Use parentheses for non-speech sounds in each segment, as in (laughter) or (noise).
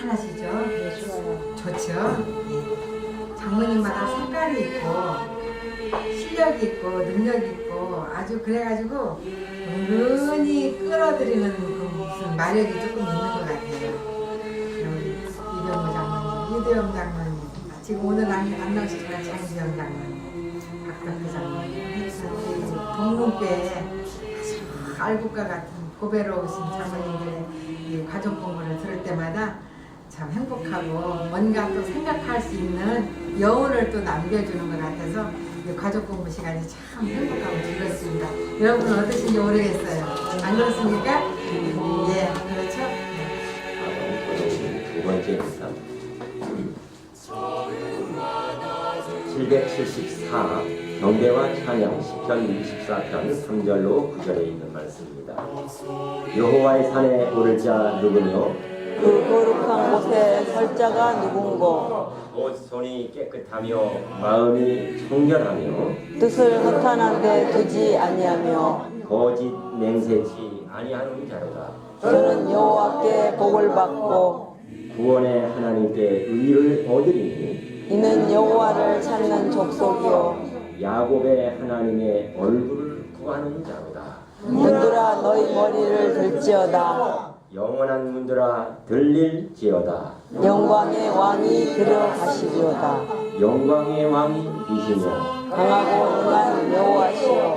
잘하시죠? 네, 좋아요. 좋죠? 예. 장모님마다 색깔이 있고 실력이 있고 능력이 있고 아주 그래가지고 은근히 끌어들이는 그 무슨 마력이 조금 있는 것 같아요. 우리 이병호 장모님, 이대영 장모님, 지금 오늘 안, 안 나오시지만 장지영 장모님, 박덕희 장모님, 동문교회 아주 알국과 같은 고배로우신 장모님들의 이 가족 공부를 들을 때마다 참 행복하고 뭔가 또 생각할 수 있는 여운을 또 남겨주는 것 같아서 이 가족 공부 시간이 참 행복하고 즐겁습니다. 여러분 어떠신지 모르겠어요. 안 그렇습니까? 예, 그렇죠? 두 번째입니다. 774 경배와 찬양 10편 24편 3절로 9절에 있는 말씀입니다. 여호와의 산에 오를 자 누구뇨? 그 거룩한 곳에 설 자가 누군고 곧 손이 깨끗하며 마음이 청결하며 뜻을 허탄한 데 두지 아니하며 거짓 맹세치 아니하는 자로다. 저는 여호와께 복을 받고 구원의 하나님께 의를 얻으리니 이는 여호와를 찾는 족속이요 야곱의 하나님의 얼굴을 구하는 자로다. 문들아 너희 머리를 들지어다 영원한 문들아 들릴지어다. 영광의 왕이 들어가시리로다 영광의 왕이 이시며 강하고 능한 여호와시여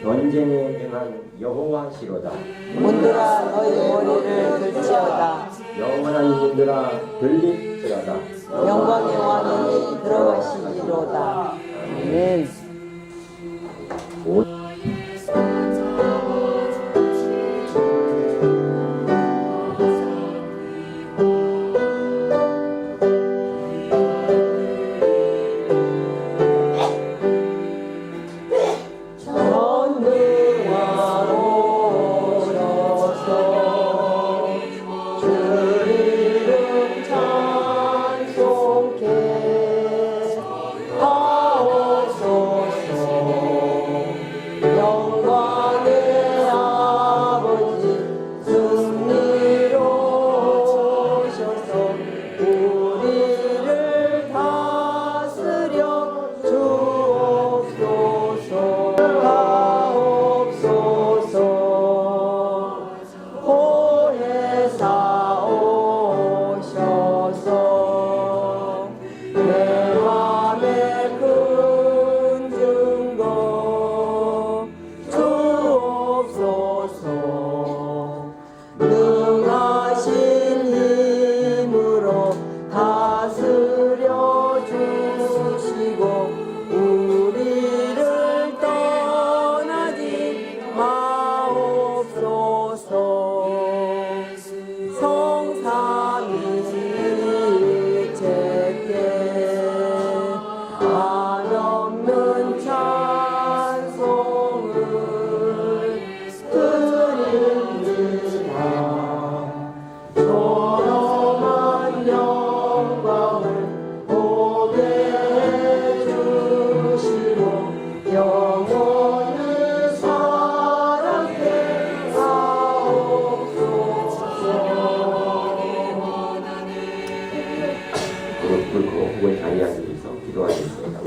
전쟁에 능한 여호와시로다. 문들아 너희 머리를 들지어다 영원한 문들아 들릴지어다. 영광의 왕이 들어가시리로다 아멘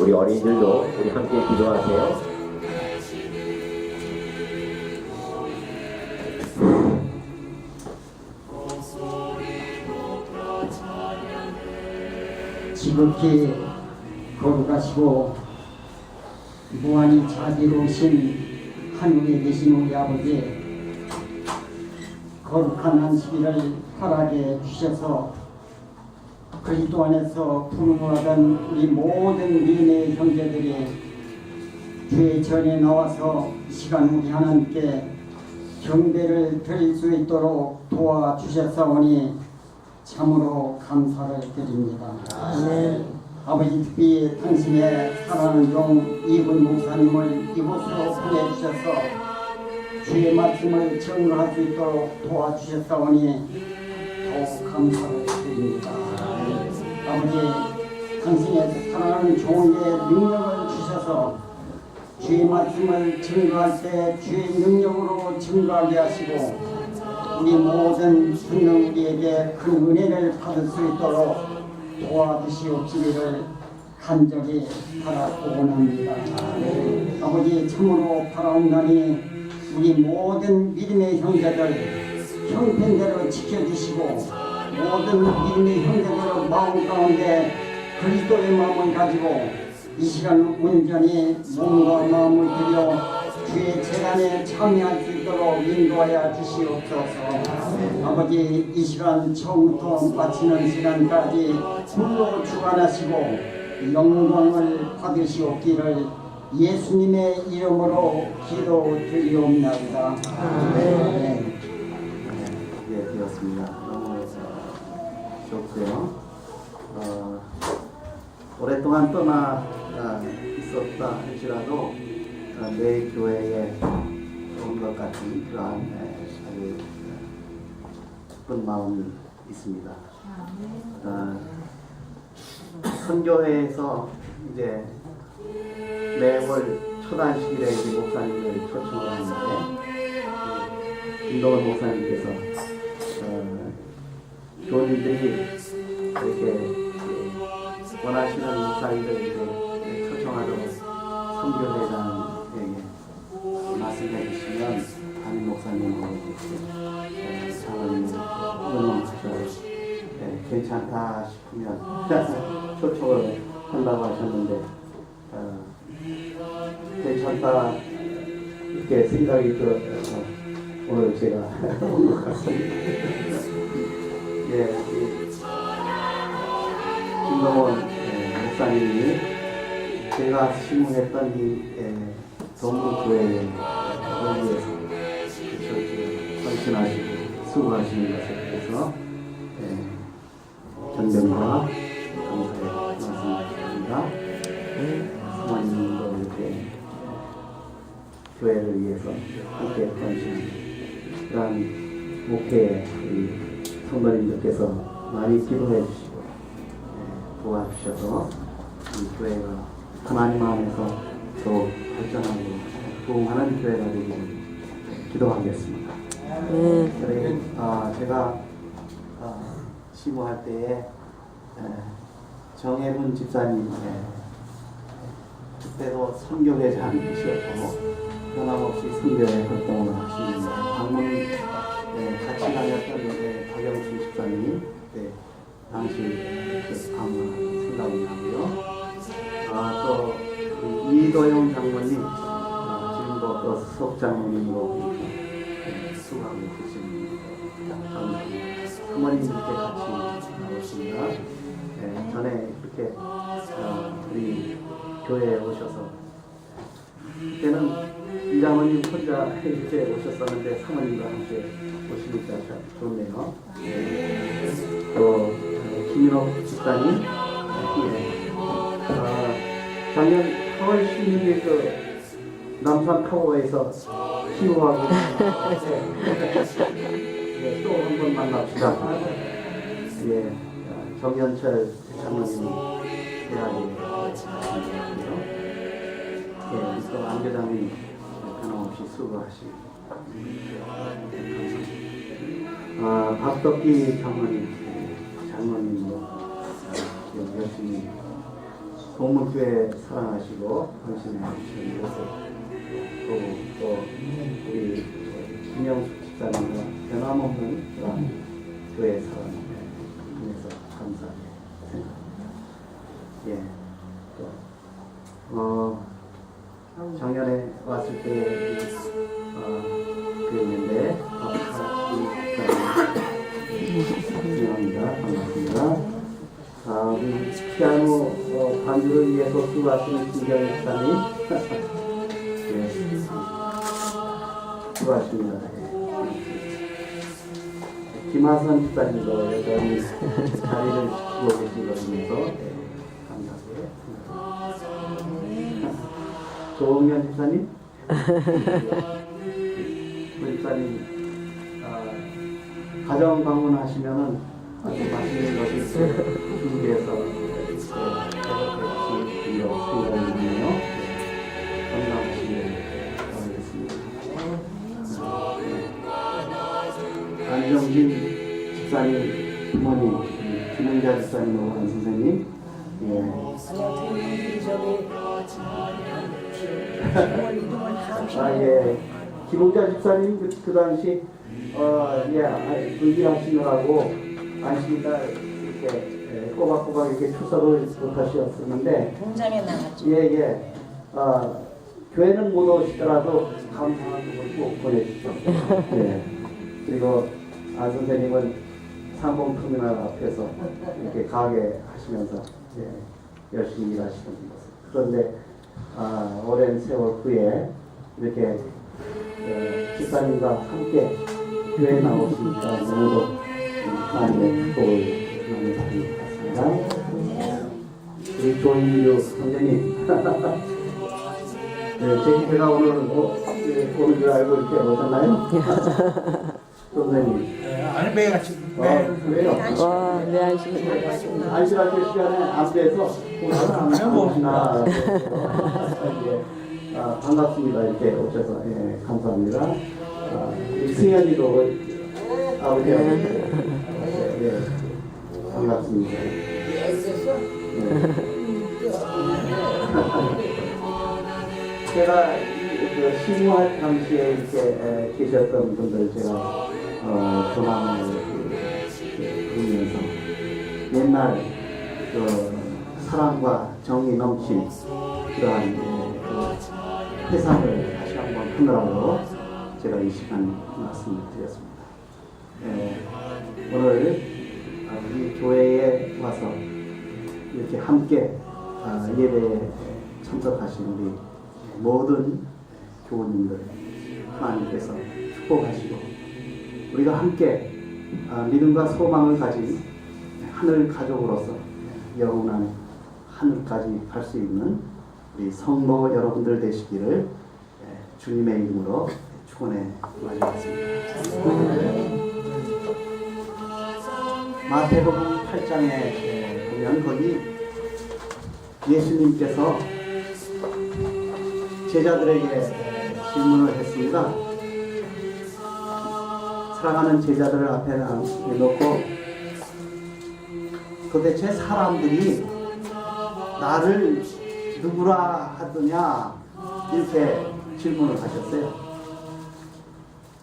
우리 어린이들도 우리 함께 기도하세요. 지극히 거룩하시고 무한히 자비로우신 하늘에 계신 우리 아버지 거룩한 안식일을 허락해 주셔서 그리스도 안에서 부흥하던 우리 모든 믿음의 형제들이 주의 전에 나와서 이 시간 우리 하나님께 경배를 드릴 수 있도록 도와주셨사오니 참으로 감사를 드립니다. 아멘 아버지 특히 당신의 사랑하는 종 이분 목사님을 이곳으로 보내주셔서 주의 말씀을 증거할 수 있도록 도와주셨사오니 더욱 감사를 드립니다. 아버지 당신의 사랑하는 종에게 능력을 주셔서 주의 말씀을 증거할 때 주의 능력으로 증거하게 하시고 우리 모든 듣는 우리에게 큰 은혜를 받을 수 있도록 도와주시옵기를 간절히 바라고 원합니다. 아버지 참으로 바라옵나니 우리 모든 믿음의 형제들 형편대로 지켜주시고 모든 믿음의 형제들 마음 가운데 그리스도의 마음을 가지고 이 시간 온전히 몸과 마음을 들여 주의 재단에 참여할 수 있도록 인도하여 주시옵소서 아버지 이 시간 처음부터 마치는 시간까지 홀로 주관하시고 영광을 받으시옵기를 예수님의 이름으로 기도 드리옵나이다 아멘. 예, 되었습니다. 좋고요. 어, 오랫동안 떠나 아, 있었다 할지라도 어, 내 교회에 온 것 같은 그러한 기쁜 마음이 있습니다. 어, 선교회에서 이제 매월 초단식일에 목사님을 초청을 하는데 김동원 목사님께서 어, 교인들이 이렇게 원하시는 목사님들 이제 초청하도록 선교회장에게 말씀해 주시면 담임 목사님하고 장로님 의논하셔서 네, 괜찮다 싶으면 (laughs) 초청을 한다고 하셨는데 어, 괜찮다 이렇게 생각이 들어서 오늘 제가 (laughs) 온 것 같습니다. 예, 이 김동원 예, 목사님이 제가 시무했던 이 예, 동문교회에 여기에서 그쵸 헌신하시고 수고하시는 것에 대해서 예, 존경과 감사의 말씀드립니다. 사모님도 이렇게 교회를 위해서 함께 그러한 목회에 우리 성도님들께서 많이 기도해 주시고 예, 도와주셔서 이 교회가 하나님 안에서 더욱 발전하고 부흥하는 교회가 되기를 기도하겠습니다. 네. 그래, 아, 제가 아, 시무할 때에 에, 정혜문 집사님 에, 그때도 선교회 장이셨고 변함없이 선교회 활동을 하시는데 방문 에, 같이 다녔던 에, 박영순 집사님이 그때 당시 그 방문한 생각이 나고요. 아, 또그 이도영 장모님 아, 지금도 또 수석 장모님으로 이렇게 수고하고 계십니다. 사모님들께 같이 나오십니다. 예, 전에 이렇게 어, 우리 교회에 오셔서 그때는 이장모님 혼자 이렇게 오셨었는데 사모님과 함께 오시니까 참 좋네요. 예. 또 어, 김인호 집사님 예. 아, 작년 8월 16일 그 남산 타워에서 기호하고 (laughs) 네, 또한 번 만납시다. 예, 어, 정현철 장로님 대학에. 예, 또 안교장님 없이 수고하시고. 아, 박덕기 장로님, 예, 장로님도 아, 열심히 동문교회 사랑하시고 헌신해 주시는 모습 또, 또 우리 김영숙 집사님과 변함없는 교회 사랑을 통해서 감사하게 생각합니다. 예. 또, 어, 작년에 왔을 때, 집사님, 반갑습니다. 아, 우리 피아노 어, 반주를 위해서 수고하시는 김경 목사님. 네. 수고하십니다. 예. 김하선 집사님도 여전히 자리를 지키고 계신 것이면서 네, 생각합니다. (laughs) 조홍현 집사님. (laughs) 그 집사님 아, 가정 방문하시면은 아주 맛있는 것을 준비해서 주실 생각이 드네요. 건강하시길 바라겠습니다. 집사님 부모님 김은자 집사님하고 한 선생님 예. (laughs) 아, 예. 김홍자 집사님 그, 그 당시 어, 예, 아, 의기하시느라고 안식일날 이렇게 예, 꼬박꼬박 이렇게 출석을 못하셨었는데 공장에 나갔죠. 예, 예. 어, 교회는 못 오시더라도 감사한 분을 꼭 보내주십시오. 예. 그리고 안 선생님은 상봉터미널 앞에서 이렇게 가게 하시면서 예, 열심히 일하시는 것. 그런데 아, 오랜 세월 후에 이렇게 어, 집사님과 함께 교회에 나오시니까 너무도 하나님의 축복을 많이 받은 것 같습니다. 우리 조인유 선생님. (laughs) 네, 제 기회가 오늘 어, 예, 오는 줄 알고 이렇게 오셨나요? (laughs) 선생님. 아니 매같이 어, 그래요? 와, 네, 안식입니다. 안식할 때 시간에 앞에서 오늘 안 오시나. 예. 아, 반갑습니다. 이렇게 오셔서. 예, 감사합니다. 아, 승현이도 아버지하고. 예, 예. 반갑습니다. 네. (laughs) 제가 이- 그 시무할 당시에 이렇게 에, 계셨던 분들 제가 어, 전화를 부르면서 옛날 그 사랑과 정이 넘친 그러한 에, 그 회상을 다시 한번 하느라고 제가 이 시간 말씀을 드렸습니다. 에, 오늘 아, 우리 교회에 와서 이렇게 함께 아, 예배에 참석하신 우리 모든 교우님들 하나님께서 축복하시고 우리가 함께 아, 믿음과 소망을 가진 하늘 가족으로서 영원한 하늘까지 갈 수 있는 우리 성도 여러분들 되시기를 예, 주님의 이름으로 축원해 마치겠습니다. 마태복음 8장에 보면 거기 예수님께서 제자들에게 질문을 했습니다. 사랑하는 제자들을 앞에 놓고 도대체 사람들이 나를 누구라 하더냐 이렇게 질문을 하셨어요.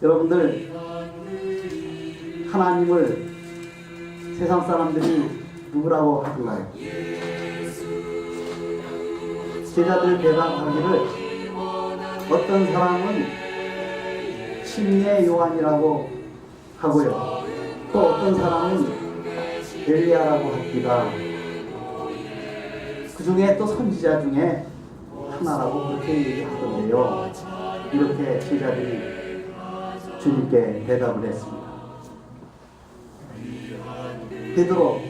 여러분들 하나님을 세상 사람들이 누구라고 하던가요? 제자들 대답하기를 어떤 사람은 침례 요한이라고 하고요. 또 어떤 사람은 엘리야라고 합니다. 그 중에 또 선지자 중에 하나라고 그렇게 얘기하던데요. 이렇게 제자들이 주님께 대답을 했습니다. 베드로,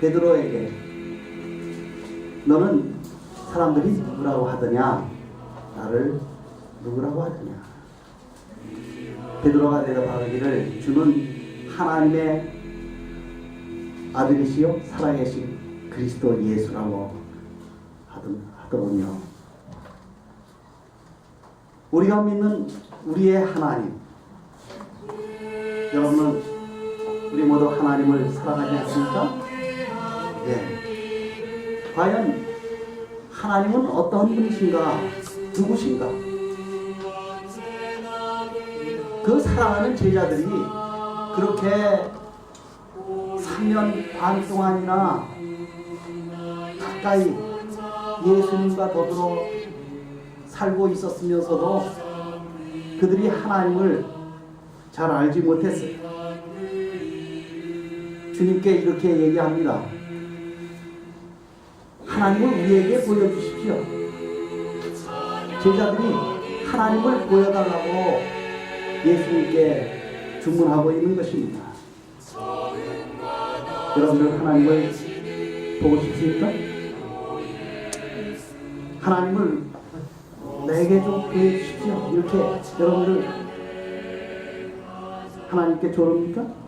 베드로에게 너는 사람들이 누구라고 하더냐? 나를 누구라고 하더냐? 베드로가 대답하기를 주는 하나님의 아들이시요 살아계신 그리스도 예수라고 하더군요. 우리가 믿는 우리의 하나님 여러분은 우리 모두 하나님을 사랑하지 않습니까? 네. 과연 하나님은 어떤 분이신가? 누구신가? 그 사랑하는 제자들이 그렇게 3년 반 동안이나 가까이 예수님과 더불어 살고 있었으면서도 그들이 하나님을 잘 알지 못했어요. 주님께 이렇게 얘기합니다. 하나님을 우리에게 보여주십시오. 제자들이 하나님을 보여달라고 예수님께 주문하고 있는 것입니다. 여러분들 하나님을 보고 싶습니까? 하나님을 내게 좀 보여주십시오. 이렇게 여러분들 하나님께 조릅니까?